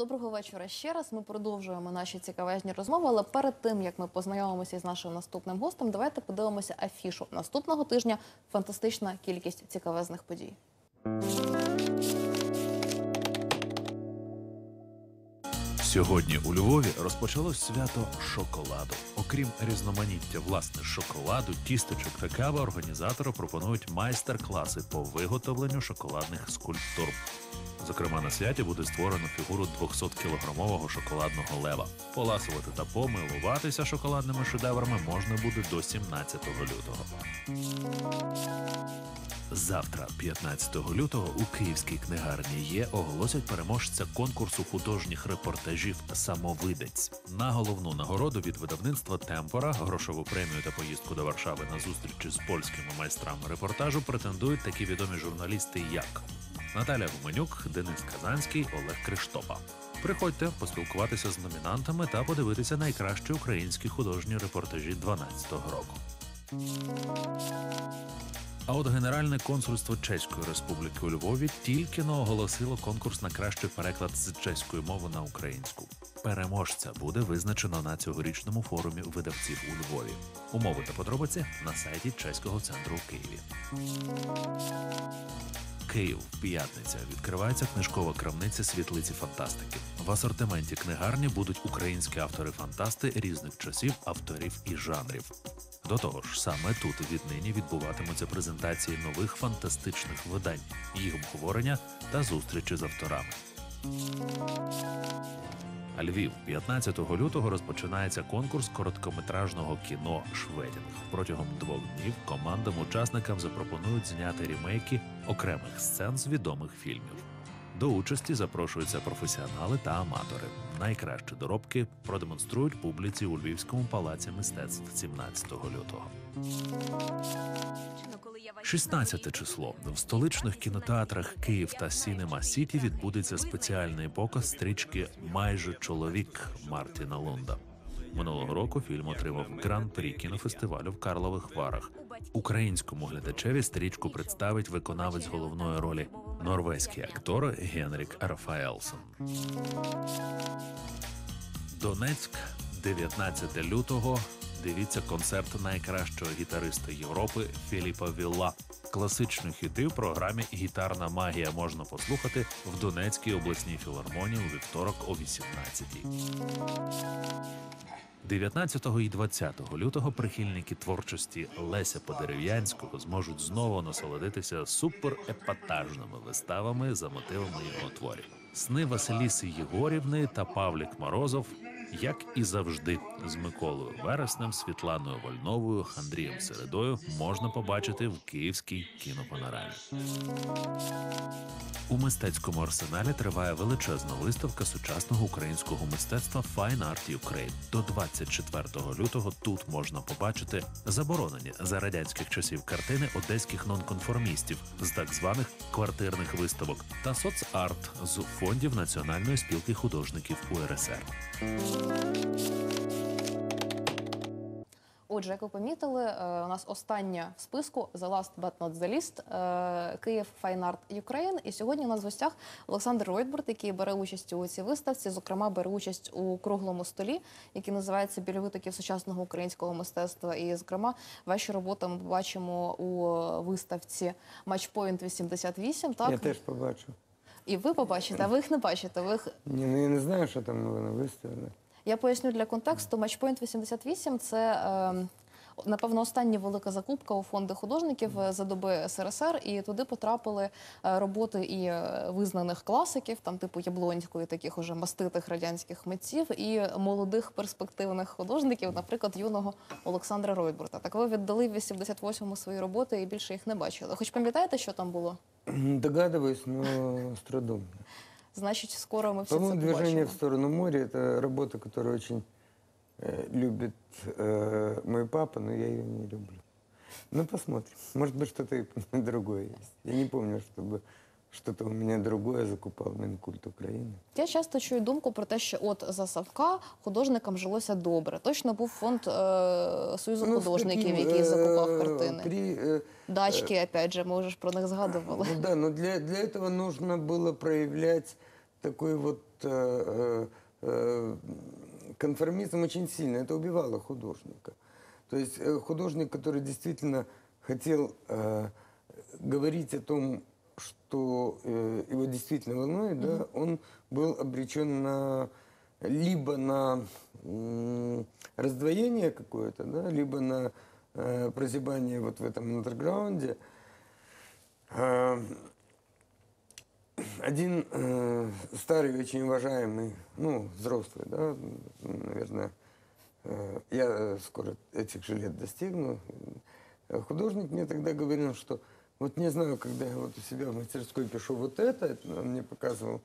Доброго вечора ще раз. Ми продовжуємо наші цікавезні розмови. Але перед тим як ми познайомимося з нашим наступним гостем, давайте подивимося афішу наступного тижня. Фантастична кількість цікавезних подій. Сьогодні у Львові розпочалось свято шоколаду. Окрім різноманіття власне шоколаду, тістечок та кави, організатори пропонують майстер-класи по виготовленню шоколадних скульптур. Зокрема, на святі буде створено фігуру 200-кілограмового шоколадного лева. Поласувати та помилуватися шоколадними шедеврами можна буде до 17 лютого. Завтра, 15 лютого, у Київській книгарні є оголосять переможця конкурсу художніх репортажів Самовидець на головну нагороду від видавництва Темпора, грошову премію та поїздку до Варшави на зустрічі з польськими майстрами репортажу претендують такі відомі журналісти, як Наталя Гуменюк, Денис Казанський, Олег Криштопа. Приходьте поспілкуватися з номінантами та подивитися найкращі українські художні репортажі 12-го року. А от Генеральне консульство Чеської Республіки у Львові тільки но оголосило конкурс на кращий переклад з чеської мови на українську. Переможця буде визначено на цьогорічному форумі видавців у Львові. Умови та подробиці на сайті чеського центру у Києві. Київ, п'ятниця. Відкривається книжкова крамниця світлиці фантастики. В асортименті книгарні будуть українські автори-фантасти різних часів, авторів і жанрів. До того ж, саме тут віднині відбуватимуться презентації нових фантастичних видань, їх обговорення та зустрічі з авторами. А Львів 15 лютого розпочинається конкурс короткометражного кіно Шведінг. Протягом двох днів командам-учасникам запропонують зняти рімейки окремих сцен з відомих фільмів. До участі запрошуються професіонали та аматори. Найкращі доробки продемонструють публіці у Львівському палаці мистецтв 17 лютого. 16 число в столичних кінотеатрах Київ та Сінема Сіті відбудеться спеціальний показ стрічки Майже чоловік Мартіна Лунда. Минулого року фільм отримав гран-прі кінофестивалю в Карлових Варах. Українському глядачеві стрічку представить виконавець головної ролі норвезький актор Генрік Рафаелсон. Донецьк, 19 лютого. Дивіться концерт найкращого гітариста Європи Філіпа Вілла. Класичні хіти в програмі Гітарна магія можна послухати в Донецькій обласній філармонії у вівторок о 18-й. 19 і 20 лютого прихильники творчості Леся Подерев'янського зможуть знову насолодитися суперепатажними виставами за мотивами його творів. Сни Василіси Єгорівни та Павлік Морозов, як і завжди, з Миколою Вереснем, Світланою Вольновою, Андрієм Середою можна побачити в Київській кінопанорамі. У мистецькому арсеналі триває величезна виставка сучасного українського мистецтва Fine Art Ukraine. До 24 лютого тут можна побачити заборонені за радянських часів картини одеських нонконформістів з так званих квартирних виставок та соцарт з фондів Національної спілки художників УРСР. Отже, як ви помітили, е, у нас остання в списку The Last But Not The Least е, Київ Fine Art Ukraine. І сьогодні у нас в гостях Олександр Ройтбурт, який бере участь у цій виставці. Зокрема, бере участь у круглому столі, який називається Біля витоків сучасного українського мистецтва. І, зокрема, ваші роботи ми побачимо у виставці Matchpoint 88. Так Я теж побачу. і ви побачите, а ви їх не бачите. Ви їх Ні, ну я не знаю, що там воно виставлено. Я поясню для контексту. Matchpoint 88 – це е, напевно остання велика закупка у фонди художників е, за доби СРСР, і туди потрапили е, роботи і е, визнаних класиків, там типу Яблонської, таких уже маститих радянських митців, і молодих перспективних художників, наприклад, юного Олександра Ройтбурта. Так ви віддали в 88-му свої роботи і більше їх не бачили. Хоч пам'ятаєте, що там було? Догадываюсь, но с трудом. Значить, скоро ми всі це По-моему, движение в сторону моря – это работа, которую очень э, любит э, мой папа, но я ее не люблю. Ну, посмотрим. Может быть, что-то другое есть. Я не помню, чтобы что-то у меня другое закупал Минкульт Украины. Я часто чую думку про те, що от за Савка художникам жилося добре. Точно був фонд е, Союзу Ну, с художників, каким, який закупав э, картини. При, э, Дачки, опять же, ми вже ж про них згадували. Ну да, но для, для этого нужно было проявлять такой вот э, э, э, конформизм очень сильно. Это убивало художника. То есть э, художник, который действительно хотел э, говорить о том, что э, его действительно волнует, да, он был обречен на либо на м, раздвоение какое-то, да, либо на э, прозябание вот в этом андерграунде. А, один э, старый, очень уважаемый, ну, взрослый, да, наверное, э, я э, скоро этих же лет достигну, э, художник мне тогда говорил, что вот не знаю, когда я вот у себя в мастерской пишу вот это, это он мне показывал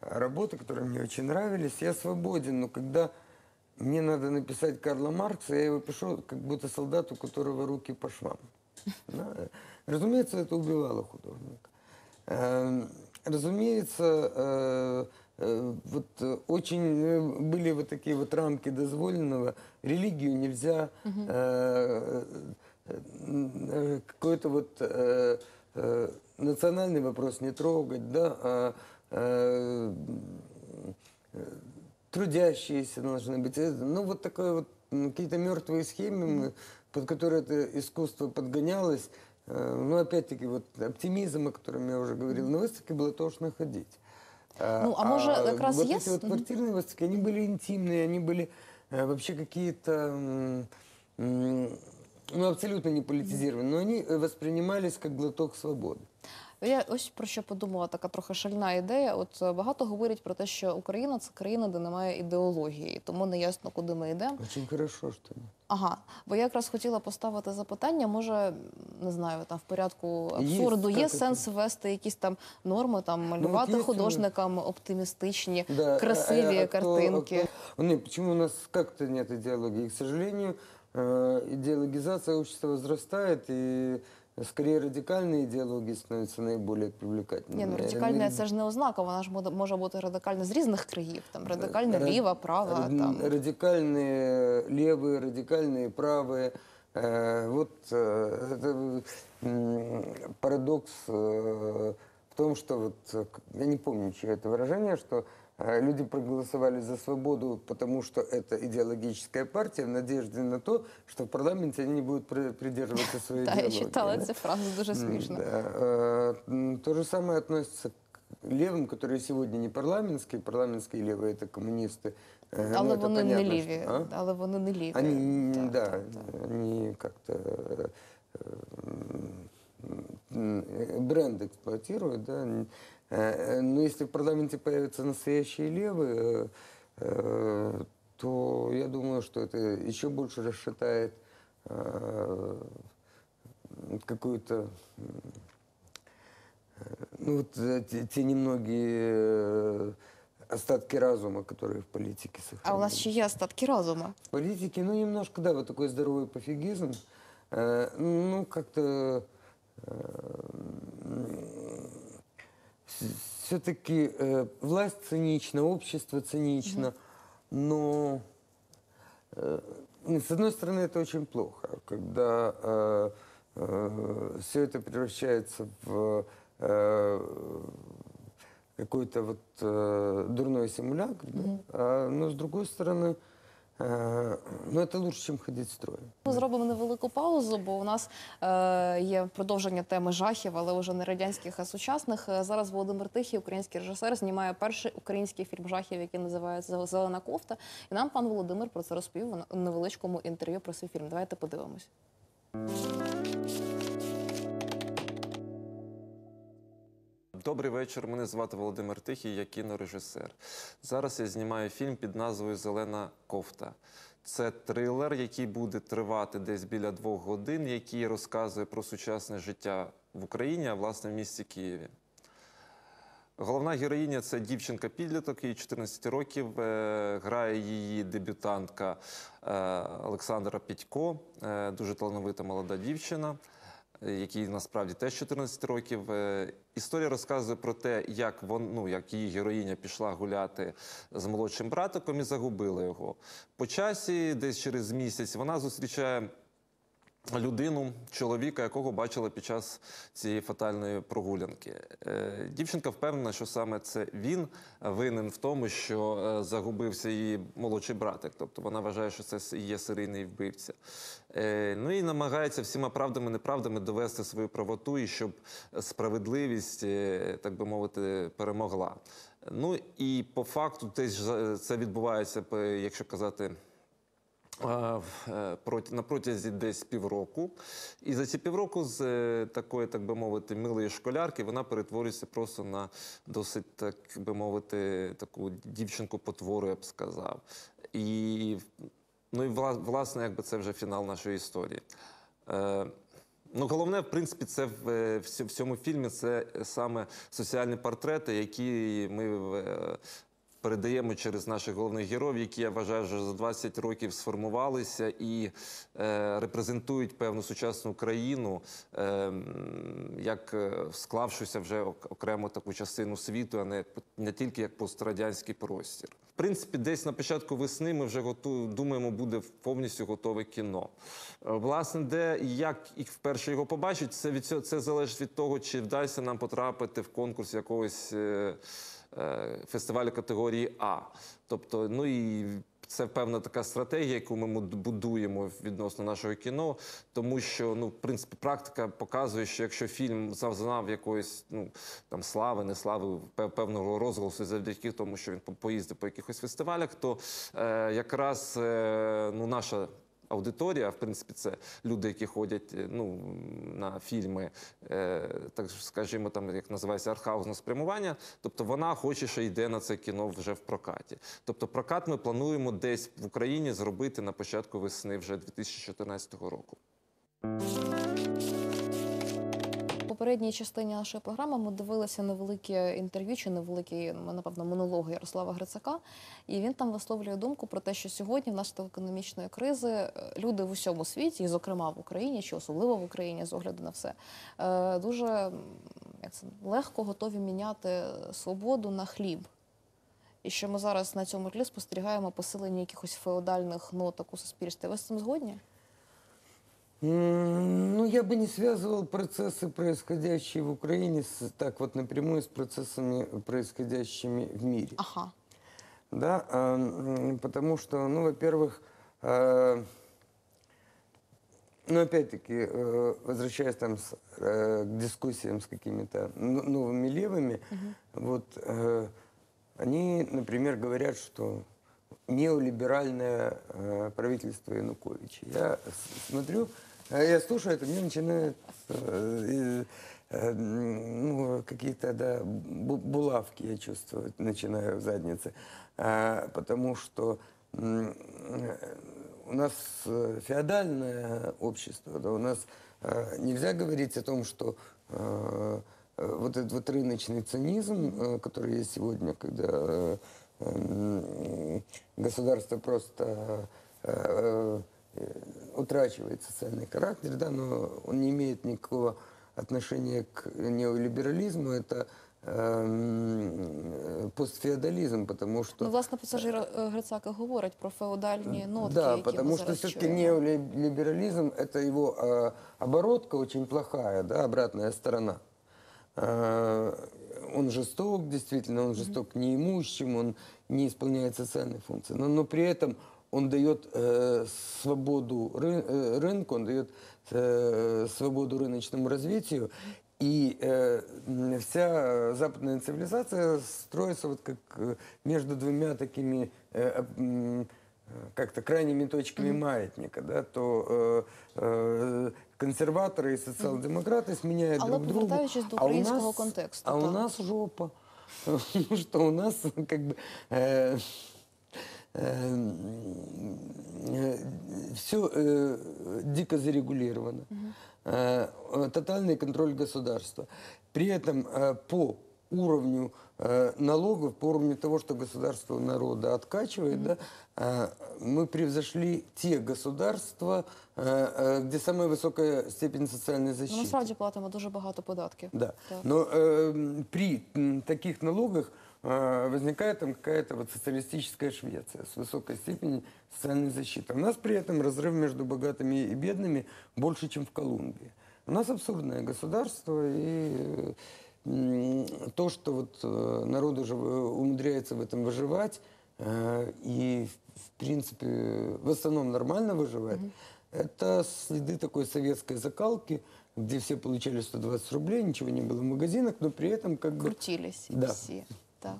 э, работы, которые мне очень нравились, я свободен, но когда мне надо написать Карла Маркса, я его пишу как будто солдат, у которого руки по швам. Разумеется, это убивало художника. Эм, Разумеется, э, э, вот э, очень были вот такие вот рамки дозволенного. Религию нельзя, э, какой-то вот э, э, национальный вопрос не трогать, да, а э, э, трудящиеся должны быть. Э, Ну, вот такое вот, какие-то мертвые схемы, мы- под которые это искусство подгонялось. Э, Ну, опять-таки, вот оптимизм, о котором я уже говорил, на выставке было тошно ходить. Ну, а може, якраз вот є эти вот квартирные выставки, они были интимные, они были э, вообще какие-то, ну, абсолютно не политизированные, но они э, воспринимались как глоток свободы. Я ось про що подумала, така трохи шальна ідея. От е, багато говорять про те, що Україна це країна, де немає ідеології, тому не ясно, куди ми йдемо. Очень хорошо, что нет. Ага, бо я якраз хотіла поставити запитання. Може, не знаю, там в порядку Є, абсурду є так, це- сенс ввести якісь там норми, там малювати є, художникам оптимістичні, Да, а- красиві а- а кто- картинки. а кто- Нет, почему у нас как-то нет идеологии? К сожалению, э, идеологизация общества возрастает, и скорее радикальные идеологии становятся наиболее привлекательными. Ні, ну Э, радикальна не- це ж не ознака, вона ж може- може бути радикальна з різних країв. Там радикальна Ра- ліва, права. рад- Там Радикальные левые, радикальные правые. Э, Вот э, это м, парадокс э, в том, что вот, э, к- я не помню, чье это выражение, что э, люди проголосовали за свободу, потому что это идеологическая партия, в надежде на то, что в парламенте они не будут при- придерживаться своей та, я идеологии. читала да? цю фразу дуже М, смішно. да. Э, м, То же самое относится к левым, которые сегодня не парламентские. Парламентские левые – это коммунисты. Э, Але ну, это вони не понятно, ліві. что- а? Але вони не ліві. Они, Так, да, так, так. они как-то э, м, э, бренд эксплуатируют, да. Н- э, Но если в парламенте появятся настоящие левые, э, э, то я думаю, что это еще больше расшатает э, какую-то э, ну вот э, те, те немногие э, остатки разума, которые в политике А сохранились. у нас ще є остатки розуму. В политике, ну, немножко, да, вот такой здоровый пофигизм. Э, ну, как-то все-таки власть цинична, общество цинично, но э, с одной стороны это очень плохо, когда все это превращается в э, какой-то вот э, дурной симулятор, да? А, но с другой стороны, э, ну це лучше, ніж ходити строєм. Ми зробимо невелику паузу, бо у нас е, є продовження теми жахів, але вже не радянських, а сучасних. Е, Зараз Володимир Тихий, український режисер, знімає перший український фільм жахів, який називається Зелена кофта. І нам пан Володимир про це розповів у невеличкому інтерв'ю про свій фільм. Давайте подивимось. Добрий вечір. Мене звати Володимир Тихий, я кінорежисер. Зараз я знімаю фільм під назвою Зелена кофта. Це трилер, який буде тривати десь біля двох годин, який розказує про сучасне життя в Україні, а власне в місті Києві. Головна героїня це дівчинка-підліток, їй 14 років. е, Грає її дебютантка е, Олександра Підько, е, дуже талановита молода дівчина, якій насправді теж 14 років. Е, Історія розказує про те, як вон, ну, як її героїня пішла гуляти з молодшим братиком і загубила його. По часі, десь через місяць, вона зустрічає людину, чоловіка, якого бачила під час цієї фатальної прогулянки. Е, Дівчинка впевнена, що саме це він винен в тому, що е, загубився її молодший братик. Тобто вона вважає, що це є серійний вбивця. Е, Ну і намагається всіма правдами, неправдами довести свою правоту і щоб справедливість, так би мовити, перемогла. Ну і по факту десь це відбувається, якщо казати. Е, на протязі десь півроку. І за ці півроку з е, такої, так би мовити, милої школярки вона перетворюється просто на досить, так би мовити, таку дівчинку-потвору, я б сказав. І, ну і власне, якби це вже фінал нашої історії. Е, Ну, головне, в принципі, це в, в цьому фільмі це саме соціальні портрети, які ми передаємо через наших головних героїв, які я вважаю, вже за 20 років сформувалися і е, репрезентують певну сучасну країну, е, як е, склавшуся вже окремо таку частину світу, а не, не тільки як пострадянський простір. В принципі, десь на початку весни ми вже готу, думаємо, буде повністю готове кіно. Е, Власне, де і як і вперше його побачить, це від цього це залежить від того, чи вдасться нам потрапити в конкурс якогось. е, фестивалю категорії А. Тобто, ну і це певна така стратегія, яку ми будуємо відносно нашого кіно, тому що ну, в принципі, практика показує, що якщо фільм зазнав якоїсь ну там слави, не слави, певного розголосу завдяки тому, що він по- поїздив по якихось фестивалях, то е, якраз е, ну, наша. Аудиторія, в принципі, це люди, які ходять е, ну, на фільми, е, так скажімо, там як називається архаузне спрямування. Тобто вона хоче, що йде на це кіно вже в прокаті. Тобто, прокат ми плануємо десь в Україні зробити на початку весни вже 2014 року. Попередній частині нашої програми ми дивилися невелике інтерв'ю чи невеликий, напевно, монолог Ярослава Грицака. І він там висловлює думку про те, що сьогодні, внаслідок економічної кризи, е, люди в усьому світі, і зокрема в Україні, чи особливо в Україні, з огляду на все, е, дуже як це, легко готові міняти свободу на хліб. І що ми зараз на цьому тлі спостерігаємо посилення якихось феодальних ноток у суспільстві. Ви з цим згодні? Ну, я бы не связывал процессы, происходящие в Украине, с, так вот напрямую с процессами, происходящими в мире. Ага. Да, м, потому что, ну, во-первых, э, ну, опять-таки, э, возвращаясь там с, э, к дискуссиям с какими-то новыми левыми, вот э, они, например, говорят, что неолиберальное э, правительство Януковича. Я смотрю, э, я слушаю это, мне начинают э, э, ну, какие-то да, бу- булавки я чувствую, начинаю в заднице. А, потому что э, у нас э, феодальное общество, да, у нас э, нельзя говорить о том, что э, э, вот этот вот рыночный цинизм, э, который есть сегодня, когда э, м, государство просто э, э, утрачивает социальный характер, да, но он не имеет никакого отношения к неолиберализму, это эм, постфеодализм, потому что... Ну, власне, пасажир е, Грицак і говорить про феодальні нотки, Да, які потому ми что зараз все-таки чуємо. неолиберализм – это его э, оборотка очень плохая, да, обратная сторона. Э, он жесток, действительно, он жесток к неимущим, он не исполняет социальные функции. Но, но при этом он дает э, свободу ры- э, рынку, он дает э, свободу рыночному развитию. И э, м, вся западная цивилизация строится вот как э, между двумя такими э, м, э, как-то крайними точками маятника, да, то э, э, консерваторы и социал-демократы сменяют Але друг друга. повертаючись до А у українського нас- контексту, А у так. нас жопа. Потому что у нас как бы э, все дико зарегулировано. Э, э, Тотальный контроль государства. При этом э, по уровню э, налогов, по уровню того, что государство у народа откачивает, да, э, мы превзошли те государства, э, э, где самая высокая степень социальной Ну, защиты. насправді платимо дуже багато податків. Да. Так. Но э, при м, таких налогах э, возникает там какая-то вот социалистическая Швеция с высокой степенью социальной защиты. У нас при этом разрыв между богатыми и бедными больше, чем в Колумбии. У нас абсурдное государство, и э, то, что вот э, народ уже э, умудряется в этом выживать, э, и, в принципе, в основном нормально выживать, это следы такой советской закалки, где все получали 120 рублей, ничего не было в магазинах, но при этом как бы... Крутілись Да. всі. Так.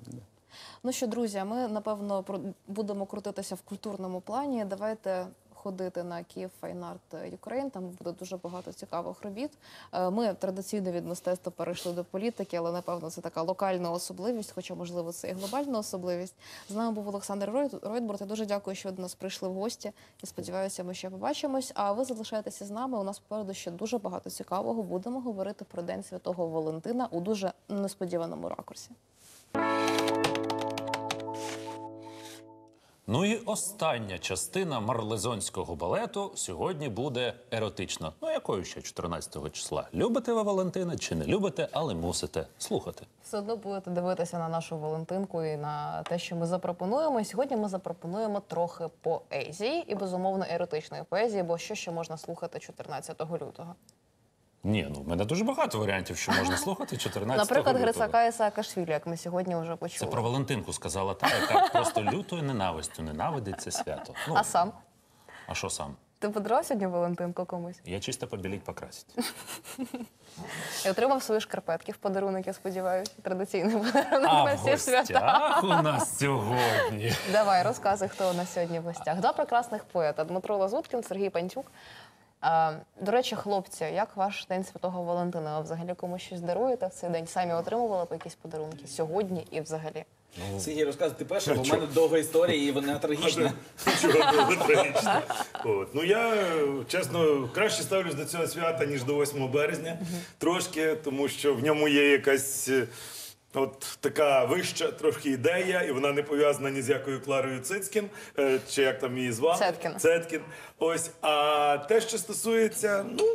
Ну що, друзі, ми напевно будемо крутитися в культурному плані. Давайте ходити на Київ Fine Art Ukraine, Там буде дуже багато цікавих робіт. Е, Ми традиційно від мистецтва перейшли до політики, але напевно це така локальна особливість, хоча можливо це і глобальна особливість. З нами був Олександр Ройт- Ройтбурт. Я дуже дякую, що ви до нас прийшли в гості. І сподіваюся, ми ще побачимось. А ви залишаєтеся з нами. У нас попереду ще дуже багато цікавого. Будемо говорити про День Святого Валентина у дуже несподіваному ракурсі. Ну і остання частина марлезонського балету сьогодні буде еротична. Ну якою ще 14 числа? Любите ви Валентина чи не любите, але мусите слухати. Все одно будете дивитися на нашу Валентинку і на те, що ми запропонуємо. Сьогодні ми запропонуємо трохи поезії і безумовно еротичної поезії, бо що ще можна слухати 14 лютого? Ні, ну в мене дуже багато варіантів, що можна слухати 14 Наприклад, лютого. Грицака і Саакашвілі, як ми сьогодні вже Це про Валентинку сказала та, яка просто лютою ненавистю ненавидить це свято. Ну, А сам а що сам? ти подарував сьогодні Валентинку комусь Я чисто побіліть покрасить. і отримав свої шкарпетки в подарунок, я сподіваюся. Традиційний подарунок А на всі свята. у нас сьогодні. Давай, розказуй, хто у нас сьогодні в гостях. Два прекрасних поета Дмитро Лазуткін, Сергій Пантюк. А, до речі, хлопці, як ваш день Святого Валентина? Ви взагалі комусь щось даруєте в цей день? Самі отримували б якісь подарунки сьогодні і взагалі? Сергій, розказуй ти перше, бо в мене довга історія і вона трагічна. Чого було трагічно. От. Ну я чесно краще ставлюсь до цього свята, ніж до 8 березня. Трошки, тому що в ньому є якась. От така вища трошки ідея, і вона не пов'язана ні з якою Кларою Цицькін, е, чи як там її звали? Цеткін. Цеткін. Ось. А те, що стосується, ну,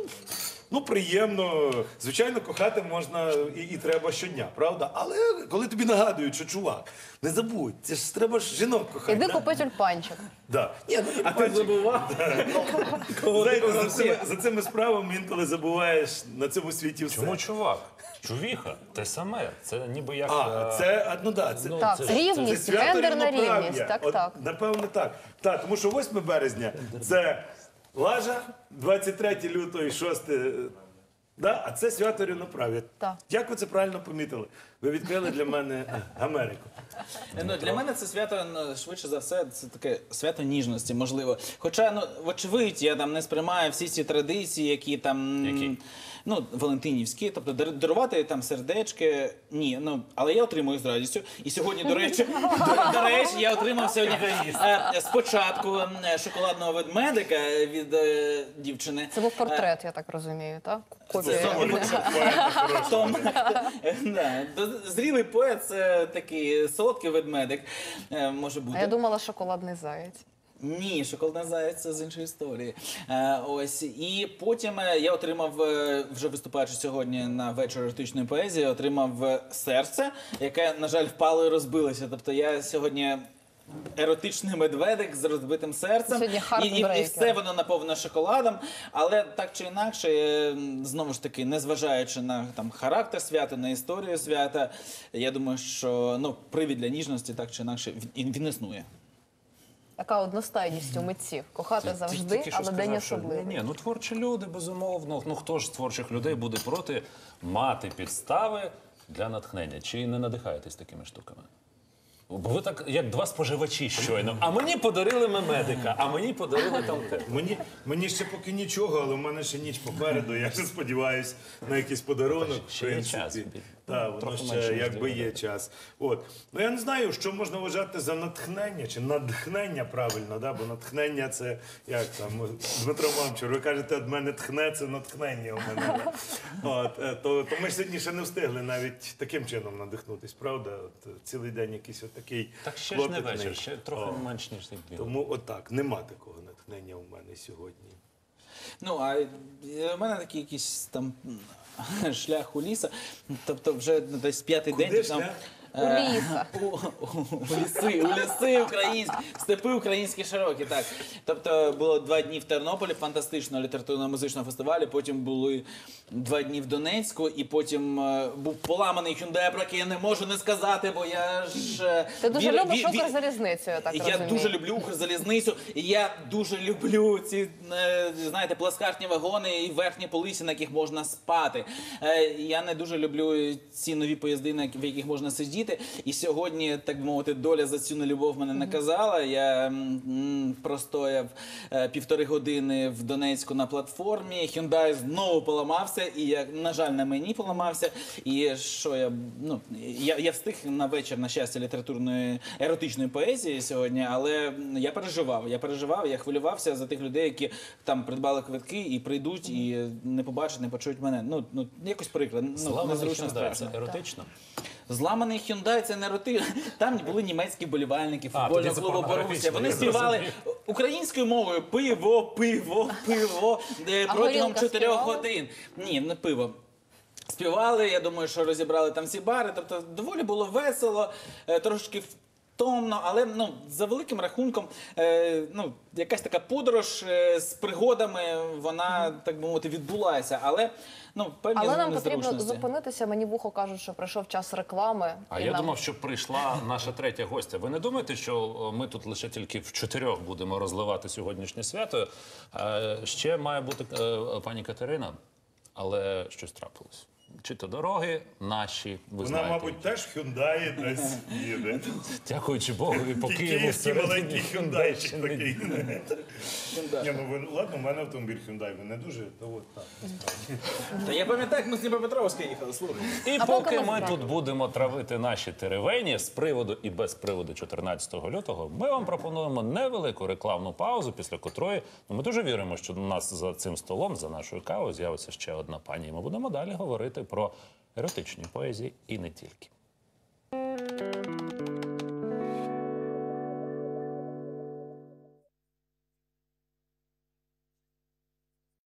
ну приємно. Звичайно, кохати можна і, і треба щодня, правда? Але коли тобі нагадують, що чувак, не забудь, це ж треба ж жінок кохати. Іди да? купи тюльпанчик. Да. Ні, ну, А ти забував? Знаєте, за цими, за цими справами інколи забуваєш на цьому світі все. Чому чувак? Чувіха, те саме. Це ніби як. А, е, це, а, ну да, це, Ну, Так, це ж- рівність, це свято гендерна рівноправ'я. рівність. Так, От, так. Напевно, так. Так, тому що 8 березня це лажа, 23 лютого і 6 Да? А це свято рівноправ'я. Так. Як ви це правильно помітили? Ви відкрили для мене Америку. Ну, для мене це свято ну, швидше за все, це таке свято ніжності, можливо. Хоча, ну, вочевидь, я там не сприймаю всі ці традиції, які там. Які? Ну, Валентинівські, тобто дар- дарувати там сердечки, ні, ну але я отримую з радістю. І сьогодні, до речі, до, до речі, я отримав сьогодні е, спочатку е, шоколадного ведмедика від е, дівчини. Це був портрет, я так розумію, так? Том, да, до- зрілий поет це такий солодкий ведмедик. Може бути. А я думала, шоколадний заєць. Ні, шоколадна заяць це з іншої історії. Е, ось і потім е, я отримав, е, вже виступаючи сьогодні на вечір еротичної поезії, отримав е, серце, яке, на жаль, впало і розбилося. Тобто я сьогодні. Еротичний медведик з розбитим серцем, і, і, і все воно наповнено шоколадом. Але так чи інакше, знову ж таки, незважаючи на там характер свята, на історію свята, я думаю, що ну привід для ніжності так чи інакше він, він існує. Така одностайність у митців. Кохати Ти завжди, тільки що але день що- особливий. Ні, ну творчі люди, безумовно. Ну хто ж з творчих людей буде проти мати підстави для натхнення? Чи не надихаєтесь такими штуками? Бо ви так, як два споживачі щойно. А мені подарили мемедика, а мені подарили там те. Мені, мені ще поки нічого, але в мене ще ніч попереду. Я ще сподіваюся на якийсь подарунок. Ще в є принципі. час. Так, воно Трохи ще менше, якби є час. От. Ну я не знаю, що можна вважати за натхнення чи надхнення правильно, да? бо натхнення це як там Дмитро Мамчур, ви кажете, від мене тхне, це натхнення у мене. да. От, е, то, то ми ж сьогодні ще не встигли навіть таким чином надихнутись, правда? От, е, цілий день якийсь отакий. Так ще ж не клопотний. вечір, ще трохи О. менш ніж дві. Тому отак, нема такого натхнення у мене сьогодні. Ну, а е, в мене такий якийсь там шлях у ліса. Тобто вже десь п'ятий Куди день. Там, шлях? У лісах. У, у, у ліси, у ліси українські, степи українські широкі. Так. Тобто було два дні в Тернополі, фантастичного літературно-музичного фестивалю. Потім були два дні в Донецьку, і потім е, був поламаний Hyundai, про який я не можу не сказати, бо я ж е, Ти дуже вір- любиш ві- ві- Укрзалізницю, я так я розумію. дуже люблю Укрзалізницю, і я дуже люблю ці е, знаєте, пласкартні вагони і верхні полиці, на яких можна спати. Е, Я не дуже люблю ці нові поїзди, на які- в яких можна сидіти. І сьогодні, так би мовити, доля за цю нелюбов мене наказала. Я м, простояв е, півтори години в Донецьку на платформі. Hyundai знову поламався, і я, на жаль, на мені поламався. І що я ну я, я встиг на вечір, на щастя, літературної еротичної поезії сьогодні, але я переживав. Я переживав, я хвилювався за тих людей, які там придбали квитки і прийдуть, і не побачать, не почують мене. Ну ну якось приклад. Ну Слава незручно Hyundai, еротично. Зламаний Hyundai це не роти. Там були німецькі болівальники футбольного клубу Борусsia. Вони співали українською мовою пиво, пиво, пиво е, протягом чотирьох годин. Ні, не пиво. Співали, я думаю, що розібрали там всі бари. Тобто доволі було весело, е, трошки втомно, але ну, за великим рахунком, е, ну, якась така подорож е, з пригодами, вона, так би мовити, відбулася. Але ну, певні Але нам потрібно незручності. зупинитися. Мені вухо кажуть, що прийшов час реклами. А і я нам- думав, що прийшла наша третя гостя. Ви не думаєте, що ми тут лише тільки в чотирьох будемо розливати сьогоднішнє свято? Е, Ще має бути е, пані Катерина, але щось трапилось. Чи то дороги наші, ви Вона, знаєте. мабуть, теж в Хюндаї десь їде. Дякуючи Богу, і по Києву київський маленький не- такий. Ні, ну ви ладно, у мене автомобіль Hyundai, ви не дуже, то от так. Та я пам'ятаю, як ми з Дніпропетровська їхали, слухай. І А поки поки ми ми тут будемо травити наші теревені з приводу і без приводу 14 лютого, ми вам пропонуємо невелику рекламну паузу, після котрої ну, ми дуже віримо, що у нас за цим столом, за нашою кавою, з'явиться ще одна пані. І ми будемо далі говорити про еротичні поезії і не тільки.